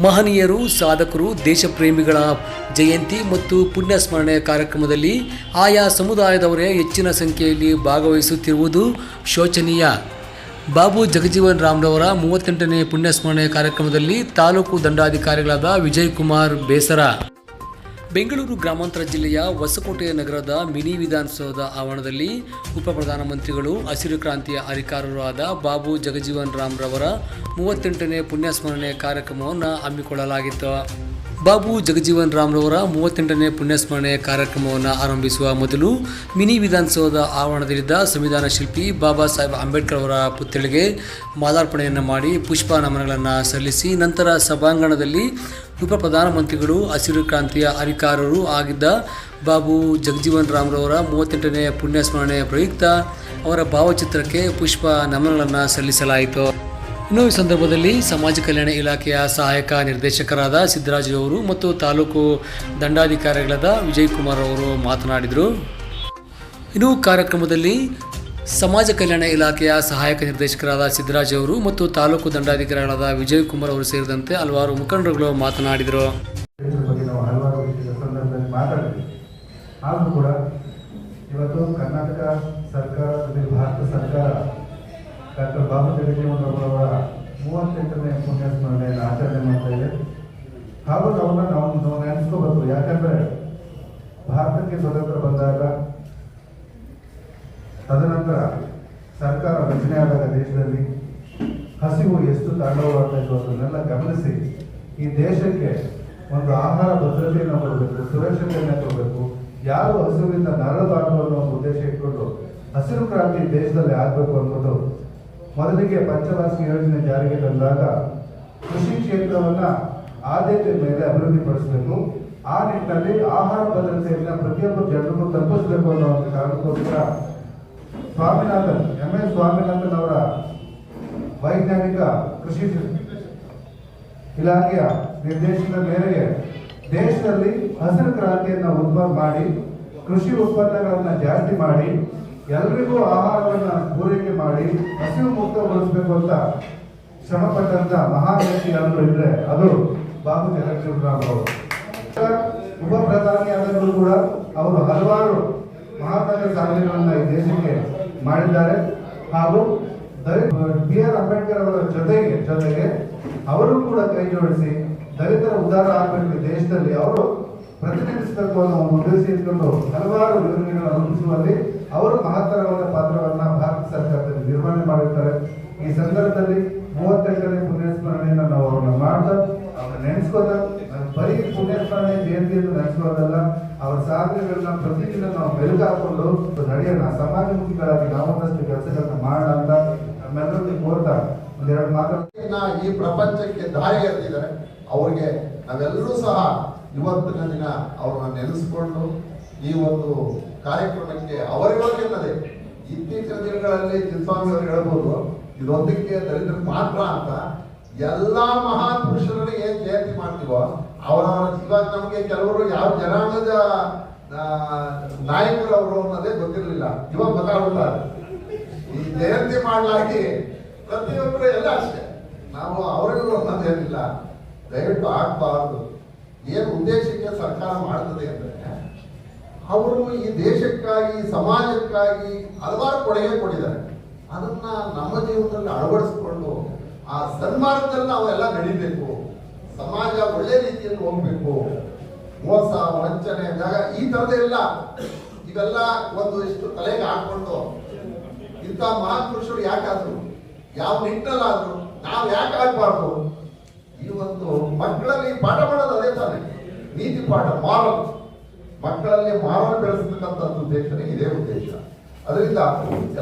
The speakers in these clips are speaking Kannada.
ಮಹನೀಯರು, ಸಾಧಕರು, ದೇಶಪ್ರೇಮಿಗಳ ಜಯಂತಿ ಮತ್ತು ಪುಣ್ಯ ಸ್ಮರಣೆ ಕಾರ್ಯಕ್ರಮದಲ್ಲಿ ಆಯಾ ಸಮುದಾಯದವರೇ ಹೆಚ್ಚಿನ ಸಂಖ್ಯೆಯಲ್ಲಿ ಭಾಗವಹಿಸುತ್ತಿರುವುದು ಶೋಚನೀಯ. ಬಾಬು ಜಗಜೀವನ್ ರಾಮ್ರವರ ಮೂವತ್ತೆಂಟನೇ ಪುಣ್ಯಸ್ಮರಣೆ ಕಾರ್ಯಕ್ರಮದಲ್ಲಿ ತಾಲೂಕು ದಂಡಾಧಿಕಾರಿಗಳಾದ ವಿಜಯ್ ಕುಮಾರ್ ಬೇಸರ. ಬೆಂಗಳೂರು ಗ್ರಾಮಾಂತರ ಜಿಲ್ಲೆಯ ಹೊಸಕೋಟೆ ನಗರದ ಮಿನಿ ವಿಧಾನಸೌಧದ ಆವರಣದಲ್ಲಿ ಉಪ ಪ್ರಧಾನಮಂತ್ರಿಗಳು, ಹಸಿರು ಕ್ರಾಂತಿಯ ಅಧಿಕಾರರಾದ ಬಾಬು ಜಗಜೀವನ್ ರಾಮ್ರವರ ಮೂವತ್ತೆಂಟನೇ ಪುಣ್ಯಸ್ಮರಣೆ ಕಾರ್ಯಕ್ರಮವನ್ನು ಹಮ್ಮಿಕೊಳ್ಳಲಾಗಿತ್ತು. ಬಾಬು ಜಗಜೀವನ್ ರಾಮ್ರವರ ಮೂವತ್ತೆಂಟನೇ ಪುಣ್ಯಸ್ಮರಣೆ ಕಾರ್ಯಕ್ರಮವನ್ನು ಆರಂಭಿಸುವ ಮೊದಲು ಮಿನಿ ವಿಧಾನಸೌಧದ ಆವರಣದಲ್ಲಿದ್ದ ಸಂವಿಧಾನ ಶಿಲ್ಪಿ ಬಾಬಾ ಸಾಹೇಬ್ ಅಂಬೇಡ್ಕರ್ ಅವರ ಪುತ್ಥಳಿಗೆ ಮಾಲಾರ್ಪಣೆಯನ್ನು ಮಾಡಿ ಪುಷ್ಪ ನಮನಗಳನ್ನು ಸಲ್ಲಿಸಿ ನಂತರ ಸಭಾಂಗಣದಲ್ಲಿ ಉಪ ಪ್ರಧಾನಮಂತ್ರಿಗಳು, ಹಸಿರು ಕ್ರಾಂತಿಯ ಅಧಿಕಾರರು ಆಗಿದ್ದ ಬಾಬು ಜಗಜೀವನ್ ರಾಮ್ರವರ ಮೂವತ್ತೆಂಟನೇ ಪುಣ್ಯಸ್ಮರಣೆ ಪ್ರಯುಕ್ತ ಅವರ ಭಾವಚಿತ್ರಕ್ಕೆ ಪುಷ್ಪ ನಮನಗಳನ್ನು ಸಲ್ಲಿಸಲಾಯಿತು. ಇನ್ನು ಈ ಸಂದರ್ಭದಲ್ಲಿ ಸಮಾಜ ಕಲ್ಯಾಣ ಇಲಾಖೆಯ ಸಹಾಯಕ ನಿರ್ದೇಶಕರಾದ ಸಿದ್ದರಾಜು ಅವರು ಮತ್ತು ತಾಲೂಕು ದಂಡಾಧಿಕಾರಿಗಳಾದ ವಿಜಯ್ ಕುಮಾರ್ ಅವರು ಮಾತನಾಡಿದರು. ಇನ್ನು ಕಾರ್ಯಕ್ರಮದಲ್ಲಿ ಸಮಾಜ ಕಲ್ಯಾಣ ಇಲಾಖೆಯ ಸಹಾಯಕ ನಿರ್ದೇಶಕರಾದ ಸಿದ್ದರಾಜ್ ಅವರು ಮತ್ತು ತಾಲೂಕು ದಂಡಾಧಿಕಾರಿಗಳಾದ ವಿಜಯ್ ಕುಮಾರ್ ಅವರು ಸೇರಿದಂತೆ ಹಲವಾರು ಮುಖಂಡರುಗಳು ಮಾತನಾಡಿದರು. ಕರ್ನಾಟಕ ಸರ್ಕಾರ ಜೊತೆ ಭಾರತ ಸರ್ಕಾರ ಡಾಕ್ಟರ್ ಬಾಬು ಜಗಜೀವನ್ ಅವರ ಮೂವತ್ತೆಂಟನೇ ಪುಣ್ಯಸ್ಮರಣೆಯನ್ನು ಆಚರಣೆ ಮಾಡ್ತಾ ಇದೆ ಹಾಗೂ ನಾವನ್ನ ನಾವು ನಾವು ನೆನೆಸ್ಕೋಬೇಕು. ಯಾಕಂದ್ರೆ ಭಾರತಕ್ಕೆ ಸ್ವತಂತ್ರ ಬಂದಾಗ ತದನಂತರ ಸರ್ಕಾರ ರಚನೆ ಆದಾಗ ದೇಶದಲ್ಲಿ ಹಸಿವು ಎಷ್ಟು ತಾಂಡವವಾಗ್ತಾ ಇತ್ತು ಅದನ್ನೆಲ್ಲ ಗಮನಿಸಿ ಈ ದೇಶಕ್ಕೆ ಒಂದು ಆಹಾರ ಭದ್ರತೆಯನ್ನು ಕೊಡಬೇಕು, ಸುರಕ್ಷತೆಯನ್ನು ಕೊಡಬೇಕು, ಯಾರು ಹಸಿವಿನಿಂದ ನರಳಬಾರದು ಅನ್ನೋ ಒಂದು ಉದ್ದೇಶ ಇಟ್ಕೊಂಡು ಹಸಿರು ಕ್ರಾಂತಿ ದೇಶದಲ್ಲಿ ಆಗಬೇಕು ಅನ್ನೋದು ಮೊದಲಿಗೆ ಪಂಚವಾರ್ಷಿಕ ಯೋಜನೆ ಜಾರಿಗೆ ತಂದಾಗ ಕೃಷಿ ಕ್ಷೇತ್ರವನ್ನು ಆದ್ಯತೆ ಮೇಲೆ ಅಭಿವೃದ್ಧಿಪಡಿಸಬೇಕು. ಆ ನಿಟ್ಟಿನಲ್ಲಿ ಆಹಾರ ಭದ್ರತೆಯನ್ನ ಪ್ರತಿಯೊಬ್ಬ ಜನರಿಗೂ ತಲುಪಿಸಬೇಕು ಅನ್ನೋ ಒಂದು ಕಾರಣಕ್ಕೋಸ್ಕರ ಸ್ವಾಮಿನಾಥನ್, ಎಂ. ಎಸ್. ಸ್ವಾಮಿನಾಥನ್ ಅವರ ವೈಜ್ಞಾನಿಕ ಕೃಷಿ ಇಲಾಖೆಯ ನಿರ್ದೇಶನದ ಮೇರೆಗೆ ದೇಶದಲ್ಲಿ ಹಸಿರು ಕ್ರಾಂತಿಯನ್ನ ಉದ್ಭವ ಮಾಡಿ, ಕೃಷಿ ಉತ್ಪನ್ನಗಳನ್ನು ಜಾಸ್ತಿ ಮಾಡಿ ಎಲ್ರಿಗೂ ಆಹಾರವನ್ನು ಪೂರೈಕೆ ಮಾಡಿ ಹಸಿವು ಮುಕ್ತಗೊಳಿಸಬೇಕು ಅಂತ ಶ್ರಮ ಪಟ್ಟಂತ ಮಹಾನ್ ವ್ಯಕ್ತಿ ಯಾರು ಇದ್ರೆ ಅದು ಬಾಬು ಜಗಜೀವರಾಮ್ ಅವರು. ಉಪ ಪ್ರಧಾನಿ ಆದರೂ ಕೂಡ ಅವರು ಹಲವಾರು ಮಹತ್ವದ ಸಾಧನೆಗಳನ್ನ ಈ ದೇಶಕ್ಕೆ ಮಾಡಿದ್ದಾರೆ. ಹಾಗೂ ಬಿ ಆರ್ ಅಂಬೇಡ್ಕರ್ ಅವರ ಜೊತೆಗೆ ಜೊತೆಗೆ ಅವರು ಕೂಡ ಕೈ ಜೋಡಿಸಿ ದಲಿತರ ಉದಾರ ಆಗಬೇಕು ದೇಶದಲ್ಲಿ ಅವರು ಪ್ರತಿನಿಧಿಸಬೇಕು ಅನ್ನೋ ಒಂದು ಉದ್ದೇಶ ಇಟ್ಕೊಂಡು ಹಲವಾರು ಯೋಜನೆಗಳನ್ನು ರೂಪಿಸುವಲ್ಲಿ ಅವರು ಮಹತ್ತರವಾದ ಪಾತ್ರವನ್ನ ಭಾರತ ಸರ್ಕಾರದಲ್ಲಿ ನಿರ್ವಹಣೆ ಮಾಡಿರ್ತಾರೆ. ಈ ಸಂದರ್ಭದಲ್ಲಿ ಮೂವತ್ತೆಂಟನೇ ಪುಣ್ಯಸ್ಮರಣೆಯನ್ನು ನಾವು ಅವ್ರನ್ನ ಮಾಡ್ತಾ, ಅವ್ರನ್ನ ನೆನೆಸ್ಕೋತ ಬರೀ ಪುಣ್ಯಸ್ಮರಣೆ ಜಯಂತಿಯನ್ನು ನೆನೆಸ್ಕೋದಲ್ಲ ಅವರ ಸಾಧನೆಗಳನ್ನ ಪ್ರತಿದಿನ ನಾವು ಬೆಳಕು ಹಾಕೊಂಡು ನಡೆಯೋಣ ಸಮಾಜಮುಖಿಗಳಾಗಿ ನಾವೊಂದಷ್ಟು ಕೆಲಸಗಳನ್ನ ಮಾಡೋಣ ಅಂತ ನಮ್ಮೆಲ್ಲರಲ್ಲಿ ಕೋರ್ತಾ. ಒಂದೆರಡು ಮಾತು. ಇನ್ನ ಈ ಪ್ರಪಂಚಕ್ಕೆ ದಾರಿ ಎರೆದಿದ್ದಾರೆ ಅವ್ರಿಗೆ ನಾವೆಲ್ಲರೂ ಸಹ ಇವತ್ತಿನ ದಿನ ಅವ್ರನ್ನ ನೆನೆಸ್ಕೊಂಡು ಈ ಒಂದು ಕಾರ್ಯಕ್ರಮಕ್ಕೆ ಅವರಿವಾಗೆನ್ನದೆ ಇತ್ತೀಚಿನ ದಿನಗಳಲ್ಲಿ ಚಿನ್ಸ್ವಾಮಿ ಅವರು ಹೇಳ್ಬೋದು, ಇದೊಂದಕ್ಕೆ ದಲಿತರು ಮಾತ್ರ ಅಂತ ಎಲ್ಲ ಮಹಾನ್ ಪುರುಷರನ್ನು ಏನ್ ಜಯಂತಿ ಮಾಡ್ತೀವೋ ಅವರ ಇವಾಗ ನಮಗೆ ಕೆಲವರು ಯಾವ ಜನಾಂಗದ ನಾಯಕರವರು ಅನ್ನೋದೇ ಗೊತ್ತಿರಲಿಲ್ಲ. ಇವಾಗ ಗೊತ್ತಾಗುತ್ತಾರೆ ಈ ಜಯಂತಿ ಮಾಡಲಾಗಿ ಪ್ರತಿಯೊಬ್ಬರು ಎಲ್ಲ ಅಷ್ಟೇ. ನಾವು ಅವರಿಗೂ ಅನ್ನೋದೇನಿಲ್ಲ. ದಯವಿಟ್ಟು ಆಗ್ಬಾರ್ದು. ಏನು ಉದ್ದೇಶಕ್ಕೆ ಸರ್ಕಾರ ಮಾಡ್ತದೆ ಅಂದ್ರೆ ಅವರು ಈ ದೇಶಕ್ಕಾಗಿ, ಸಮಾಜಕ್ಕಾಗಿ ಹಲವಾರು ಕೊಡುಗೆ ಕೊಟ್ಟಿದ್ದಾರೆ. ಅದನ್ನ ನಮ್ಮ ಜೀವನದಲ್ಲಿ ಅಳವಡಿಸ್ಕೊಂಡು ಆ ಸನ್ಮಾರ್ಗದಲ್ಲಿ ನಾವೆಲ್ಲ ನಡಿಬೇಕು. ಸಮಾಜ ಒಳ್ಳೆ ರೀತಿಯಲ್ಲಿ ಹೋಗ್ಬೇಕು. ಮೋಸ, ವಂಚನೆ, ಜಾಗ ಈ ತರದೆಲ್ಲ ಇವೆಲ್ಲ ಒಂದು ಇಷ್ಟು ತಲೆಗೆ ಹಾಕೊಂಡು ಇಂಥ ಮಹಾಪುರುಷರು ಯಾಕಾದ್ರು? ಯಾವ ನಿಟ್ಟಲ್ಲಾದ್ರು ನಾವು ಯಾಕೆ ಆಗ್ಬಾರ್ದು? ಈ ಒಂದು ಮಕ್ಕಳಲ್ಲಿ ಪಾಠ ಮಾಡೋದು ಅದೇ ತಾನೆ. ನೀತಿ ಪಾಠ, ಮಾರಲ್. ಮಕ್ಕಳಲ್ಲಿ ಮಾನವ ಬೆಳೆಸತಕ್ಕಂಥ ಉದ್ದೇಶನೇ ಇದೇ ಉದ್ದೇಶ. ಅದರಿಂದ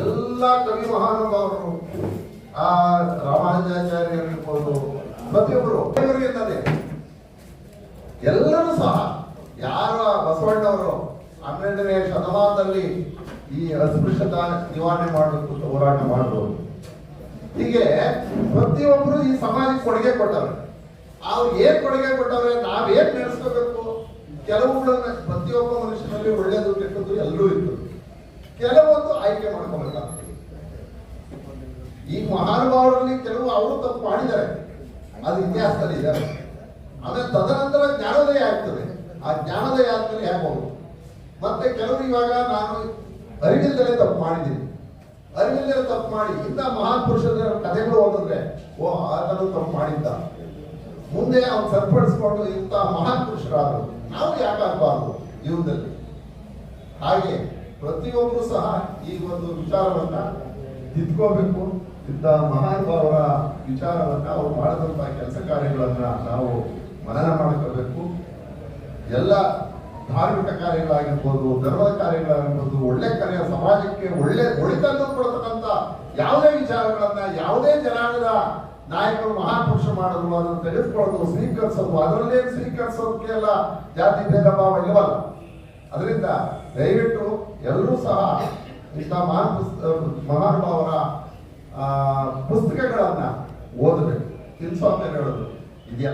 ಎಲ್ಲ ಕವಿ ಮಹಾನುಭಾವರು ಆ ರಾಮಾನುಜಾಚಾರ್ಯ ಇರ್ಬೋದು ಪ್ರತಿಯೊಬ್ಬರು ಇದ್ದಾರೆ. ಎಲ್ಲರೂ ಸಹ ಯಾರ ಬಸವಣ್ಣವರು ಹನ್ನೆರಡನೇ ಶತಮಾನದಲ್ಲಿ ಈ ಅಸ್ಪೃಶ್ಯತ ನಿವಾರಣೆ ಮಾಡಬೇಕು ಹೋರಾಟ ಮಾಡಬಹುದು ಹೀಗೆ ಪ್ರತಿಯೊಬ್ಬರು ಈ ಸಮಾಜಕ್ಕೆ ಕೊಡುಗೆ ಕೊಟ್ಟವ್ರೆ. ಅವ್ರು ಏನ್ ಕೊಡುಗೆ ಕೊಟ್ಟವ್ರೆ, ನಾವೇನ್ ನಡೆಸ್ಕೋಬೇಕು ಕೆಲವುಗಳನ್ನ ಪ್ರತಿಯೊಬ್ಬ ಮನುಷ್ಯನಲ್ಲಿ ಒಳ್ಳೆಯದು, ಕೆಟ್ಟದ್ದು ಎಲ್ಲರೂ ಇತ್ತು. ಕೆಲವೊಂದು ಆಯ್ಕೆ ಮಾಡ್ಕೊಬೇಕಾಗ್ತದೆ ಈ ಮಹಾನುಭಾವರಲ್ಲಿ ಕೆಲವು ಅವರು ತಪ್ಪು ಮಾಡಿದ್ದಾರೆ. ಅದು ಇತಿಹಾಸದಲ್ಲಿ ಇದೆ. ಆಮೇಲೆ ತದನಂತರ ಜ್ಞಾನೋದಯ ಆಗ್ತದೆ. ಆ ಜ್ಞಾನೋದಯ ಆದ್ಮೇಲೆ ಹೇಳ್ಬೋದು ಮತ್ತೆ ಕೆಲವರು ಇವಾಗ ನಾನು ಅರಿವಿಲ್ಲದೆ ತಪ್ಪು ಮಾಡಿದ್ದೀನಿ. ಅರಿವಿಲ್ಲದೆ ತಪ್ಪು ಮಾಡಿ, ಇಂಥ ಮಹಾಪುರುಷರ ಕಥೆಗಳು ಓದಿದ್ರೆ, ಓ ಆತನು ತಪ್ಪು ಮಾಡಿದ್ದ. ಮುಂದೆ ಅವನು ಸರಿಪಡಿಸ್ಕೊಂಡು ಇಂಥ ಮಹಾನ್ ನಾವು ಯಾಕಾಗಬಾರ್ದು ಜೀವನದಲ್ಲಿ ಹಾಗೆ ಪ್ರತಿಯೊಬ್ಬರು ಸಹ ಈ ಒಂದು ವಿಚಾರವನ್ನ ತಿದ್ಕೋಬೇಕು. ಇಂಥ ಮಹಾನುಭಾವರ ವಿಚಾರವನ್ನ ಅವ್ರು ಮಾಡಿದಂತಹ ಕೆಲಸ ಕಾರ್ಯಗಳನ್ನ ನಾವು ಮನನ ಮಾಡ್ಕೋಬೇಕು ಎಲ್ಲ ಧಾರ್ಮಿಕ ಕಾರ್ಯಗಳಾಗಿರ್ಬೋದು, ಧರ್ಮದ ಕಾರ್ಯಗಳಾಗಿರ್ಬೋದು, ಒಳ್ಳೆ ಕಾರ್ಯ, ಸಮಾಜಕ್ಕೆ ಒಳ್ಳೆ ಒಳಿತನ್ನು ಕೊಡತಕ್ಕಂಥ ಯಾವುದೇ ವಿಚಾರಗಳನ್ನ, ಯಾವುದೇ ಜನಾಂಗದ ನಾಯಕರು ಮಹಾಪುರುಷ ಮಾಡೋದು ಅದನ್ನು ತೆಗೆದುಕೊಳ್ಳೋದು ಸ್ವೀಕರಿಸೋದು, ಅದರಲ್ಲೇ ಸ್ವೀಕರಿಸೋದಕ್ಕೆ ಎಲ್ಲ ಜಾತಿ ಭೇದ ಭಾವ ಇಲ್ಲವಲ್ಲ? ಅದರಿಂದ ದಯವಿಟ್ಟು ಎಲ್ಲರೂ ಸಹ ಇಂಥ ಮಹಾನ್ ಮಹಾನುಭಾವರ ಪುಸ್ತಕಗಳನ್ನು ಓದಬೇಕು. ತಿನ್ಸ್ವಾಮಿ ಹೇಳೋದು. ಇದೆಲ್ಲ